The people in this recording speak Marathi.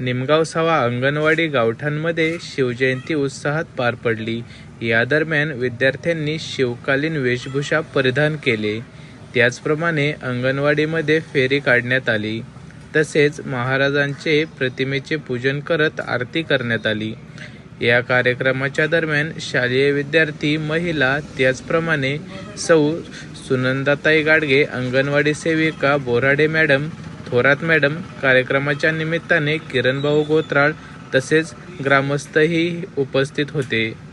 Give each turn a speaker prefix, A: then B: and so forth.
A: निमगाव सवा अंगणवाडी गावठाणमध्ये शिवजयंती उत्साहात पार पडली. या दरम्यान विद्यार्थ्यांनी शिवकालीन वेशभूषा परिधान केले. त्याचप्रमाणे अंगणवाडीमध्ये फेरी काढण्यात आली. तसेच महाराजांचे प्रतिमेचे पूजन करत आरती करण्यात आली. या कार्यक्रमाच्या दरम्यान शालेय विद्यार्थी महिला त्याचप्रमाणे सौ सुनंदाताई गाडगे अंगणवाडी सेविका बोराडे मॅडम थोरात मॅडम कार्यक्रमाच्या निमित्ताने किरणभाऊ गोत्राळ तसेच ग्रामस्थही उपस्थित होते.